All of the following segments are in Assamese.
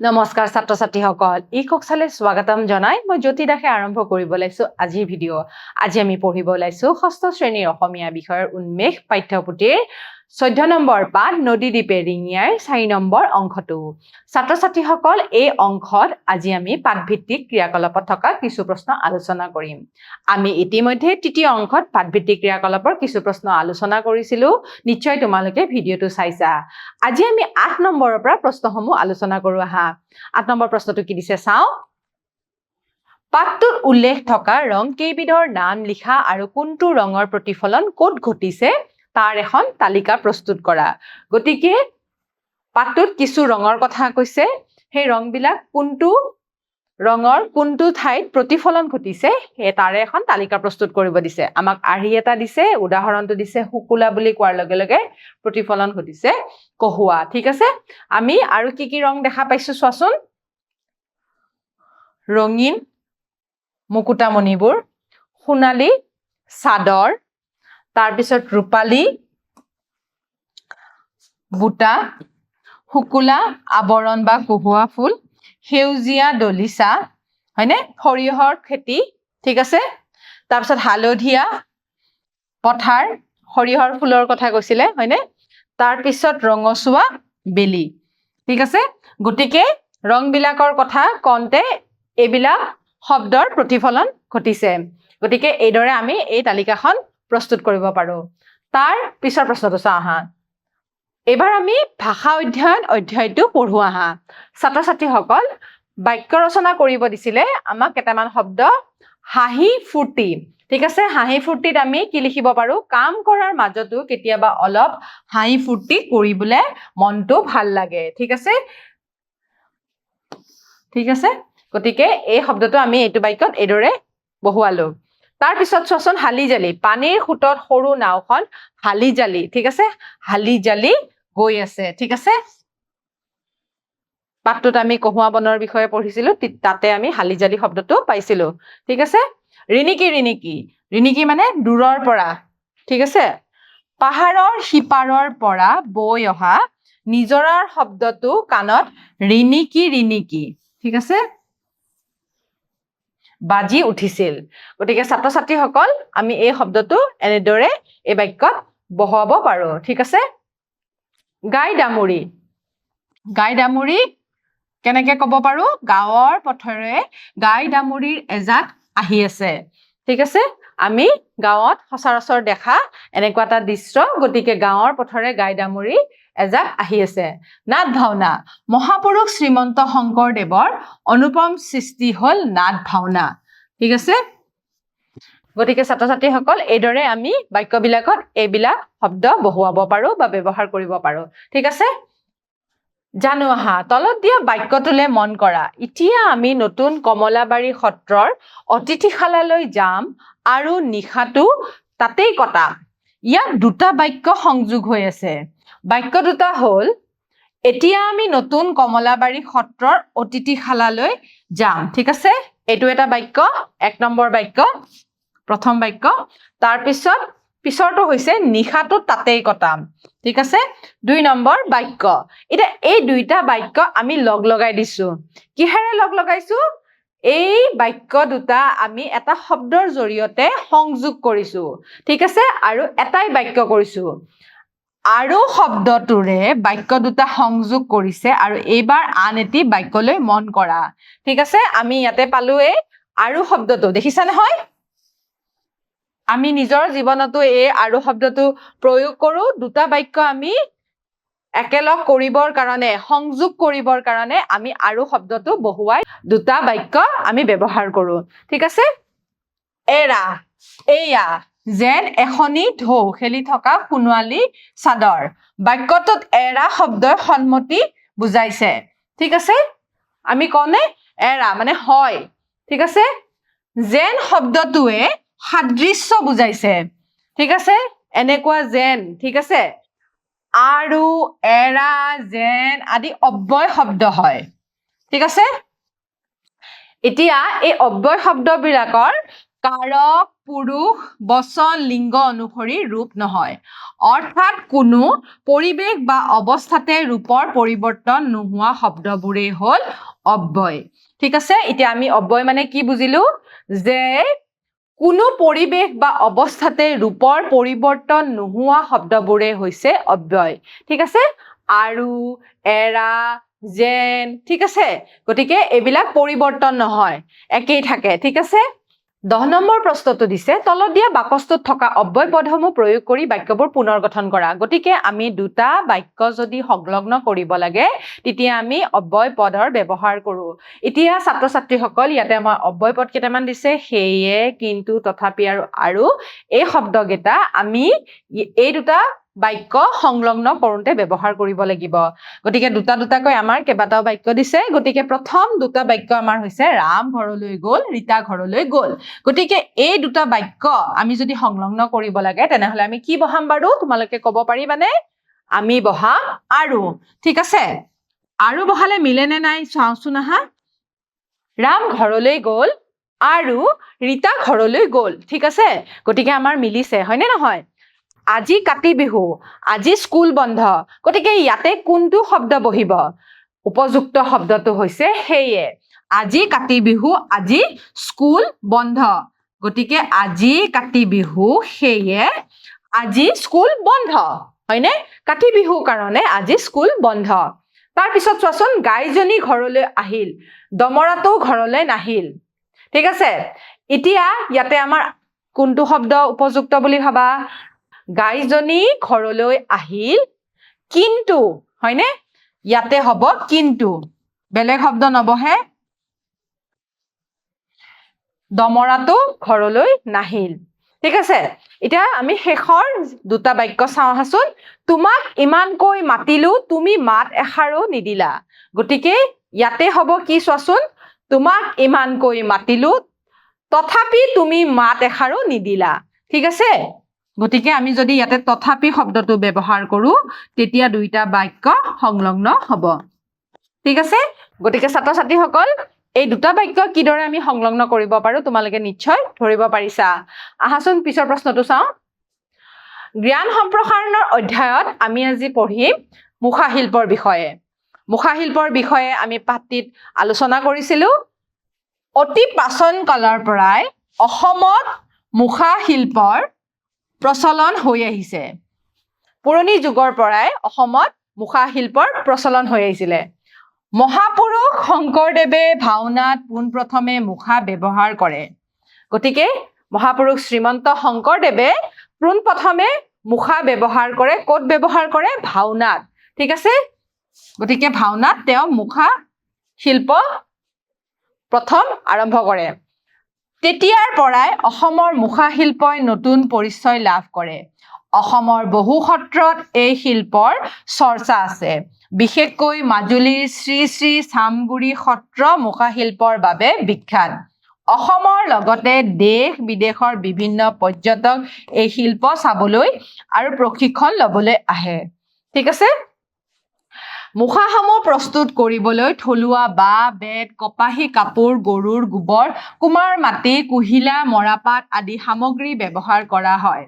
নমস্কাৰ ছাত্ৰ ছাত্ৰীসকল ই কক্সালে স্বাগতম জনাই মই জ্যোতি দাসে আৰম্ভ কৰিব ওলাইছো আজিৰ ভিডিঅ' আজি আমি পঢ়িব ওলাইছো ষষ্ঠ শ্ৰেণীৰ অসমীয়া বিষয়ৰ উন্মেষ পাঠ্যপুথিৰ চৈধ্য নম্বৰ পাঠ নদীদ্বীপে ৰিঙিয়াৰ চাৰি নম্বৰ অংশটো। ছাত্ৰ ছাত্ৰীসকল এই অংশত আজি আমি পাঠভিত্তিক ক্ৰিয়াকলাপত থকা কিছু প্ৰশ্ন আলোচনা কৰিম। আমি ইতিমধ্যে তৃতীয় অংশত পাঠভিত্তিক ক্ৰিয়াকলাপৰ কিছু প্ৰশ্ন আলোচনা কৰিছিলো। নিশ্চয় তোমালোকে ভিডিঅ'টো চাইছা। আজি আমি আঠ নম্বৰৰ পৰা প্ৰশ্নসমূহ আলোচনা কৰো আহা। আঠ নম্বৰ প্ৰশ্নটো কি দিছে চাওঁ? পাঠটোত উল্লেখ থকা ৰং কেইবিধৰ নাম লিখা আৰু কোনটো ৰঙৰ প্ৰতিফলন ক'ত ঘটিছে? তাৰ এখন তালিকা প্ৰস্তুত কৰা। গতিকে পাঠটোত কিছু ৰঙৰ কথা কৈছে। সেই ৰংবিলাক কোনটো ৰঙৰ কোনটো ঠাইত প্ৰতিফলন ঘটিছে সেই তাৰে এখন তালিকা প্ৰস্তুত কৰিব দিছে। আমাক আৰ্হি এটা দিছে উদাহৰণটো দিছে শুকুলা বুলি কোৱাৰ লগে লগে প্ৰতিফলন ঘটিছে। কহুৱা ঠিক আছে? আমি আৰু কি কি ৰং দেখা পাইছো চোৱাচোন। ৰঙীন মুকুতামণিবোৰ সোণালী চাদৰ তাৰপিছত ৰূপালী বুটা শুকুলা আৱৰণ বা কহুৱা ফুল সেউজীয়া দলিচা হয়নে? সৰিয়হৰ খেতি ঠিক আছে? তাৰপিছত হালধীয়া পথাৰ সৰিয়হৰ ফুলৰ কথা কৈছিলে হয়নে? তাৰপিছত ৰঙচুৱা বেলি ঠিক আছে? গতিকে ৰংবিলাকৰ কথা কওঁতে এইবিলাক শব্দৰ প্ৰতিফলন ঘটিছে। গতিকে এইদৰে আমি এই তালিকাখন প্ৰস্তুত কৰিব পাৰোঁ। তাৰ পিছৰ প্ৰশ্নটো চাওঁ আহা। এইবাৰ আমি ভাষা অধ্যয়ন অধ্যায়টো পঢ়ো আহা। ছাত্ৰ ছাত্ৰীসকল বাক্য ৰচনা কৰিব দিছিলে আমাক কেইটামান শব্দ। হাঁহি ফূৰ্তি। ঠিক আছে হাঁহি ফূৰ্তিত আমি কি লিখিব পাৰোঁ? কাম কৰাৰ মাজতো কেতিয়াবা অলপ হাঁহি ফূৰ্তি কৰিবলৈ মনটো ভাল লাগে। ঠিক আছে? ঠিক আছে? গতিকে এই শব্দটো আমি এইটো বাক্যত এইদৰে বহুৱালো। তাৰপিছত চোৱাচোন হালি জালি পানীৰ সোঁতত সৰু নাওখন হালি জালি ঠিক আছে? হালি জালি গৈ আছে ঠিক আছে? পাঠটোত আমি কহুৱা বনৰ বিষয়ে পঢ়িছিলো তাতে আমি হালি জালি শব্দটো পাইছিলো ঠিক আছে? ৰিণিকি ৰিণিকি ৰিণিকি মানে দূৰৰ পৰা ঠিক আছে? পাহাৰৰ সিপাৰৰ পৰা বৈ অহা নিজৰাৰ শব্দটো কাণত ৰিণিকি ৰিণিকি ঠিক আছে? বাজি উঠিছিল। গতিকে ছাত্ৰ ছাত্ৰীসকল আমি এই শব্দটো এনেদৰে এই বাক্যত বহুৱাব পাৰোঁ। ঠিক আছে? গাই ডামুৰি। গাই ডামুৰি কেনেকে ক'ব পাৰোঁ? গাঁৱৰ পথেৰে গাই ডামুৰিৰ এজাক আহি আছে। ঠিক আছে? আমি গাঁৱত সচৰাচৰ দেখা এনেকুৱা এটা দৃশ্য গতিকে গাঁৱৰ পথেৰে গাই ডামুৰি এজাক আহি আছে। নাট ভাওনা মহাপুৰুষ শ্ৰীমন্ত শংকৰদেৱৰ অনুপম সৃষ্টি হ'ল নাট ভাওনা ঠিক আছে? গতিকে ছাত্ৰ ছাত্ৰীসকল এইদৰে আমি বাক্যবিলাকত এইবিলাক শব্দ বহুৱাব পাৰোঁ বা ব্যৱহাৰ কৰিব পাৰোঁ। ঠিক আছে? জানো আহা তলত দিয়া বাক্যটোলে মন কৰা। এতিয়া আমি নতুন কমলাবাৰী সত্ৰৰ অতিথিশালালৈ যাম আৰু নিশাটো তাতেই কটাম। ইয়াত দুটা বাক্য সংযোগ হৈ আছে। বাক্য দুটা হ'ল এতিয়া আমি নতুন কমলাবাৰী সত্ৰৰ অতিথিশালালৈ যাম। ঠিক আছে? এইটো এটা বাক্য এক নম্বৰ বাক্য প্ৰথম বাক্য। তাৰপিছত পিছৰটো হৈছে নিশাটো তাতেই কটাম। ঠিক আছে? দুই নম্বৰ বাক্য। এতিয়া এই দুইটা বাক্য আমি লগ লগাই দিছো। কিহেৰে লগ লগাইছো? এই বাক্য দুটা আমি এটা শব্দৰ জৰিয়তে সংযোগ কৰিছো। ঠিক আছে? আৰু এটাই বাক্য কৰিছো। আৰু শব্দটোৰে বাক্য দুটা সংযোগ কৰিছে আৰু এইবাৰ আন এটি বাক্যলৈ মন কৰা। ঠিক আছে? আমি ইয়াতে পালোৱেই। আৰু শব্দটো, দেখিছা নহয়? আমি নিজৰ জীৱনতো এই আৰু শব্দটো প্ৰয়োগ কৰো। দুটা বাক্য আমি একেলগ কৰিবৰ কাৰণে, সংযোগ কৰিবৰ কাৰণে আমি আৰু শব্দটো বহুৱাই দুটা বাক্য আমি ব্যৱহাৰ কৰো। ঠিক আছে? এৰা, এয়া। যেন এখনি ঢৌ খেলি থকা সোণোৱালী চাদৰ। বাক্যটোত এৰা শব্দই সন্মতি বুজাইছে। ঠিক আছে? আমি কওঁনে? এৰা মানে হয়। ঠিক আছে? যেন শব্দটোৱে সাদৃশ্য বুজাইছে। ঠিক আছে? এনেকুৱা যেন ঠিক আছে? আৰু এৰা যেন আদি অব্যয় শব্দ হয়। ঠিক আছে? এতিয়া এই অব্যয় শব্দবিলাকৰ কাৰক, পুৰুষ, বচন, লিংগ অনুসৰি ৰূপ নহয়। অৰ্থাৎ কোনো পৰিৱেশ বা অৱস্থাতে ৰূপৰ পৰিৱৰ্তন নোহোৱা শব্দবোৰেই হ'ল অব্যয়। ঠিক আছে? এতিয়া আমি অব্যয় মানে কি বুজিলো? যে কোনো পৰিৱেশ বা অৱস্থাতে ৰূপৰ পৰিৱৰ্তন নোহোৱা শব্দবোৰে হৈছে অব্যয়। ঠিক আছে? আৰু, এৰা যেন ঠিক আছে? গতিকে এইবিলাক পৰিৱৰ্তন নহয়। একেই থাকে। ঠিক আছে? দহ নম্বৰ প্ৰশ্নটো দিছে তলত দিয়া বাকচটোত থকা অব্যয় পদসমূহ প্ৰয়োগ কৰি বাক্যবোৰ পুনৰ গঠন কৰা। গতিকে আমি দুটা বাক্য যদি সংলগ্ন কৰিব লাগে তেতিয়া আমি অব্যয় পদৰ ব্যৱহাৰ কৰোঁ। এতিয়া ছাত্ৰ ছাত্ৰীসকল ইয়াতে আমাৰ অব্যয় পদ কেইটামান দিছে সেয়ে কিন্তু তথাপি আৰু আৰু এই শব্দকেইটা আমি এই দুটা বাক্য সংলগ্ন কৰোঁতে ব্যৱহাৰ কৰিব লাগিব। গতিকে দুটা দুটাকৈ আমাৰ কেইবাটাও বাক্য দিছে। গতিকে প্ৰথম দুটা বাক্য আমাৰ হৈছে ৰাম ঘৰলৈ গ'ল ৰীতা ঘৰলৈ গ'ল। গতিকে এই দুটা বাক্য আমি যদি সংলগ্ন কৰিব লাগে তেনেহলে আমি কি বহাম বাৰু? তোমালোকে ক'ব পাৰিবানে? আমি বহাম আৰু। ঠিক আছে? আৰু বহালে মিলে নে নাই চাওঁচোন আহা। ৰাম ঘৰলৈ গ'ল আৰু ৰীতা ঘৰলৈ গ'ল। ঠিক আছে? গতিকে আমাৰ মিলিছে হয়নে নহয়? আজি কাতি বিহু আজি স্কুল বন্ধ গতিকে ইয়াতে কোনটো শব্দ বহিব? উপযুক্ত শব্দটো হৈছে সেয়ে আজি কাতি বিহু আজি স্কুল বন্ধ গতিকে আজি কাতি বিহু সেয়ে আজি স্কুল বন্ধ হয়নে? কাতি বিহুৰ কাৰণে আজি স্কুল বন্ধ। তাৰপিছত চোৱাচোন গাইজনী ঘৰলৈ আহিল দমৰাটো ঘৰলৈ নাহিল। ঠিক আছে এতিয়া ইয়াতে আমাৰ কোনটো শব্দ উপযুক্ত বুলি ভাবা? গাইজনী ঘৰলৈ আহিল কিন্তু হয়নে? ইয়াতে হ'ব কিন্তু। বেলেগ শব্দ নবহে। দমৰাটো ঘৰলৈ নাহিল। ঠিক আছে এতিয়া আমি শেষৰ দুটা বাক্য চাওঁ আহাচোন তোমাক ইমানকৈ মাতিলো তুমি মাত এষাৰো নিদিলা। গতিকে ইয়াতে হ'ব কি চোৱাচোন? তোমাক ইমানকৈ মাতিলো তথাপি তুমি মাত এষাৰো নিদিলা। ঠিক আছে? গতিকে আমি যদি ইয়াতে তথাপি শব্দটো ব্যৱহাৰ কৰোঁ তেতিয়া দুইটা বাক্য সংলগ্ন হ'ব। ঠিক আছে? গতিকে ছাত্ৰ ছাত্ৰীসকল এই দুটা বাক্য কিদৰে আমি সংলগ্ন কৰিব পাৰোঁ তোমালোকে নিশ্চয় ধৰিব পাৰিছা। আহাচোন পিছৰ প্ৰশ্নটো চাওঁ। জ্ঞান সম্প্ৰসাৰণৰ অধ্যায়ত আমি আজি পঢ়িম মুখাশিল্পৰ বিষয়ে। মুখাশিল্পৰ বিষয়ে আমি পাঠটিত আলোচনা কৰিছিলোঁ। অতি প্ৰাচীন কালৰ পৰাই অসমত মুখা শিল্পৰ প্ৰচলন হৈ আহিছে। পুৰণি যুগৰ পৰাই অসমত মুখা শিল্পৰ প্ৰচলন হৈ আহিছিলে। মহাপুৰুষ শংকৰদেৱে ভাওনাত পোনপ্ৰথমে মুখা ব্যৱহাৰ কৰে। গতিকে মহাপুৰুষ শ্ৰীমন্ত শংকৰদেৱে পোনপ্ৰথমে মুখা ব্যৱহাৰ কৰে ক'ত ব্যৱহাৰ কৰে? ভাওনাত। ঠিক আছে? গতিকে ভাওনাত তেওঁ মুখা শিল্প প্ৰথম আৰম্ভ কৰে। তেতিয়াৰ পৰাই অসমৰ মুখা শিল্পই নতুন পৰিচয় লাভ কৰে। অসমৰ বহু সত্ৰত এই শিল্পৰ চৰ্চা আছে। বিশেষকৈ মাজুলীৰ শ্ৰী শ্ৰী চামগুৰি সত্ৰ মুখা শিল্পৰ বাবে বিখ্যাত। অসমৰ লগতে দেশ বিদেশৰ বিভিন্ন পৰ্যটক এই শিল্প চাবলৈ আৰু প্ৰশিক্ষণ ল'বলৈ আহে। ঠিক আছে? মুখাসমূহ প্ৰস্তুত কৰিবলৈ থলুৱা বাঁহ বেত কপাহী কাপোৰ গৰুৰ গোবৰ কুমাৰ মাটি কুহিলা মৰাপাট আদি সামগ্ৰী ব্যৱহাৰ কৰা হয়।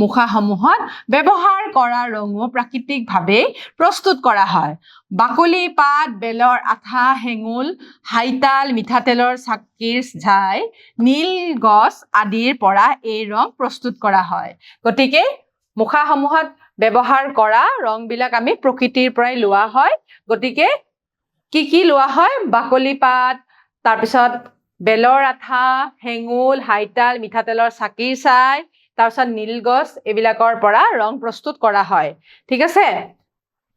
মুখাসমূহত ব্যৱহাৰ কৰা ৰঙো প্ৰাকৃতিকভাৱেই প্ৰস্তুত কৰা হয়। বাকলি পাত বেলৰ আঠা হেঙুল হাইতাল মিঠাতেলৰ চাকিৰ ছাই নীল গছ আদিৰ পৰা এই ৰং প্ৰস্তুত কৰা হয়। গতিকে মুখাসমূহত ব্যৱহাৰ কৰা ৰংবিলাক আমি প্ৰকৃতিৰ পৰাই লোৱা হয়। গতিকে কি কি লোৱা হয়? বাকলি পাত তাৰপিছত বেলৰ আঠা হেঙুল হাইতাল মিঠাতেলৰ চাকিৰ ছাই তাৰপিছত নীলগছ এইবিলাকৰ পৰা ৰং প্ৰস্তুত কৰা হয়। ঠিক আছে?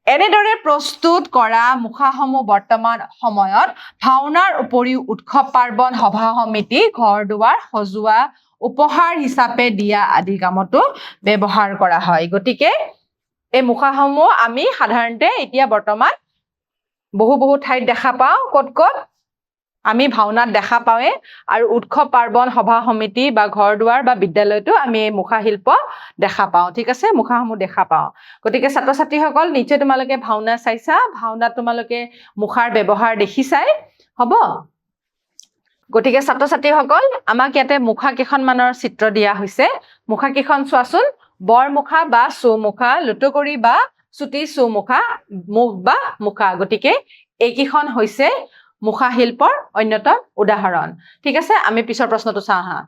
এনেদৰে প্ৰস্তুত কৰা মুখাসমূহ বৰ্তমান সময়ত ভাওনাৰ উপৰিও উৎসৱ পাৰ্বণ সভা সমিতি ঘৰ দুৱাৰ সজোৱা উপহাৰ হিচাপে দিয়া আদি কামতো ব্যৱহাৰ কৰা হয়। গতিকে এই মুখাসমূহ আমি সাধাৰণতে এতিয়া বৰ্তমান বহু বহু ঠাইত দেখা পাওঁ। ক'ত ক'ত? আমি ভাওনাত দেখা পাওঁৱে আৰু উৎসৱ পাৰ্বণ সভা সমিতি বা ঘৰ দুৱাৰ বা বিদ্যালয়তো আমি এই মুখা শিল্প দেখা পাওঁ। ঠিক আছে? মুখাসমূহ দেখা পাওঁ। গতিকে ছাত্ৰ ছাত্ৰীসকল নিশ্চয় তোমালোকে ভাওনা চাইছা। ভাওনাত তোমালোকে মুখাৰ ব্যৱহাৰ দেখিছাই হ'ব? গতিকে ছাত্ৰ ছাত্ৰীসকল আমাক ইয়াতে মুখা কেইখনমানৰ চিত্ৰ দিয়া হৈছে। মুখা কেইখন চোৱাচোন বৰমুখা বা চৌমুখা লুটুকৰি বা চুটি চৌমুখা মুখ বা মুখা। গতিকে এইকেইখন হৈছে মুখা শিল্পৰ অন্যতম উদাহৰণ। ঠিক আছে আমি পিছৰ প্ৰশ্নটো চাওঁ আহা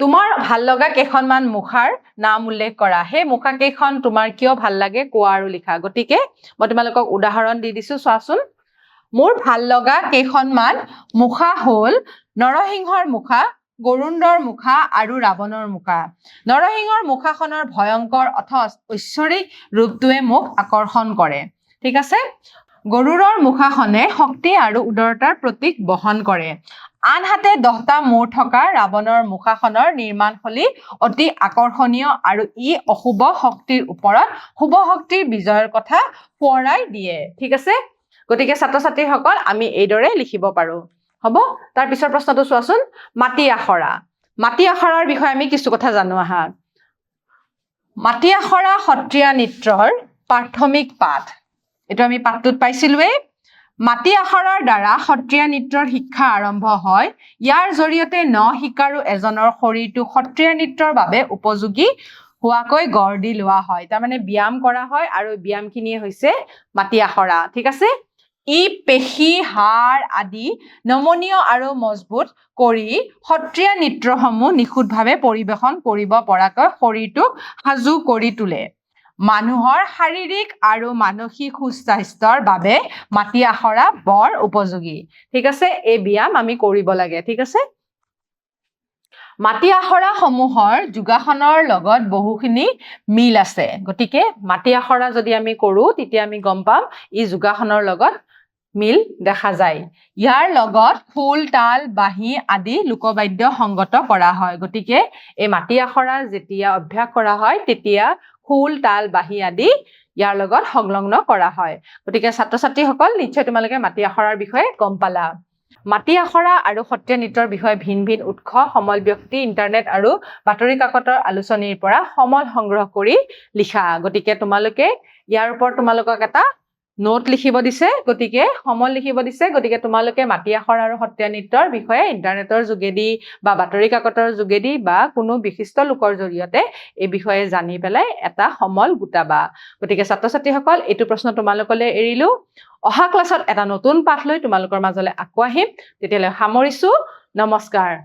তোমাৰ ভাল লগা কেইখনমান মুখাৰ নাম উল্লেখ কৰা। সেই মুখা কেইখন তোমাৰ কিয় ভাল লাগে কোৱা আৰু লিখা। গতিকে মই তোমালোকক উদাহৰণ দি দিছো চোৱাচোন। মোৰ ভাল লগা কেইখনমান মুখা হ'ল নৰসিংহৰ মুখা গৰুণ্ডৰ মুখা আৰু ৰাৱণৰ মুখা। নৰসিংহৰ মুখাখনৰ ভয়ংকৰ অথচ ঐশ্বৰিক ৰূপটোৱে মোক আকৰ্ষণ কৰে। ঠিক আছে? গৰুড়ৰ মুখাখনে শক্তি আৰু উদাৰতাৰ প্ৰতীক বহন কৰে। আনহাতে দহটা মূৰ থকা ৰাৱণৰ মুখাখনৰ নিৰ্মাণশৈলী অতি আকৰ্ষণীয় আৰু ই অশুভ শক্তিৰ ওপৰত শুভ শক্তিৰ বিজয়ৰ কথা সোঁৱৰাই দিয়ে। ঠিক আছে? গতিকে ছাত্ৰ ছাত্ৰীসকল আমি এইদৰে লিখিব পাৰো। হ'ব? তাৰ পিছৰ প্ৰশ্নটো চোৱাচোন। মাটি আখৰা মাটি আখৰাৰ বিষয়ে আমি কিছু কথা জানো আহা। মাটি আখৰা সত্ৰীয়া নৃত্যৰ প্ৰাথমিক পাঠ। এইটো আমি পাঠটোত পাইছিলোৱেই। মাটি আখৰাৰ দ্বাৰা সত্ৰীয়া নৃত্যৰ শিক্ষা আৰম্ভ হয়। ইয়াৰ জৰিয়তে ন শিকাৰু এজনৰ শৰীৰটো সত্ৰীয়া নৃত্যৰ বাবে উপযোগী হোৱাকৈ গঢ় দি লোৱা হয়। তাৰমানে ব্যায়াম কৰা হয় আৰু ব্যায়ামখিনিয়ে হৈছে মাটি আখৰা ঠিক আছে? ই পেশী হাড় আদি নমনীয় আৰু মজবুত কৰি সত্ৰীয়া নৃত্যসমূহ নিখুঁতভাৱে পৰিৱেশন কৰিব পৰাকৈ শৰীৰটোক সাজু কৰি তোলে। মানুহৰ শাৰীৰিক আৰু মানসিক সুস্বাস্থ্যৰ বাবে মাটি আখৰা বৰ উপযোগী। ঠিক আছে এই ব্যায়াম আমি কৰিব লাগে ঠিক আছে? মাটি আখৰা সমূহৰ যোগাসনৰ লগত বহুখিনি মিল আছে। গতিকে মাটি আখৰা যদি আমি কৰো তেতিয়া আমি গম পাম ই যোগাসনৰ লগত মিল দেখা যায়। ইয়াৰ লগত খোল তাল বাঁহী আদি লোকবাদ্য সংগত কৰা হয়। গতিকে এই মাটি আখৰা যেতিয়া অভ্যাস কৰা হয় তেতিয়া খোল তাল বাঁহী আদি ইয়াৰ লগত সংলগ্ন কৰা হয়। গতিকে ছাত্ৰ ছাত্ৰীসকল নিশ্চয় তোমালোকে মাটি আখৰাৰ বিষয়ে গম পালা। মাটি আখৰা আৰু সত্ৰীয়া নৃত্যৰ বিষয়ে ভিন ভিন উৎস সমল ব্যক্তি ইণ্টাৰনেট আৰু বাতৰি কাকতৰ আলোচনীৰ পৰা সমল সংগ্ৰহ কৰি লিখা। গতিকে তোমালোকে ইয়াৰ ওপৰত তোমালোকক এটা নোট লিখিব দিছে গতিকে সমল লিখিব দিছে গতিকে তোমালোকে মাটি আখৰা আৰু সত্ৰীয়া নৃত্যৰ বিষয়ে ইণ্টাৰনেটৰ যোগেদি বা বাতৰি কাকতৰ যোগেদি বা কোনো বিশিষ্ট লোকৰ জৰিয়তে এই বিষয়ে জানি পেলাই এটা সমল গোটাবা। গতিকে ছাত্ৰ ছাত্ৰীসকল এইটো প্ৰশ্ন তোমালোকলৈ এৰিলো। অহা ক্লাছত এটা নতুন পাঠ লৈ তোমালোকৰ মাজলৈ আকৌ আহিম। তেতিয়ালৈ সামৰিছো। নমস্কাৰ।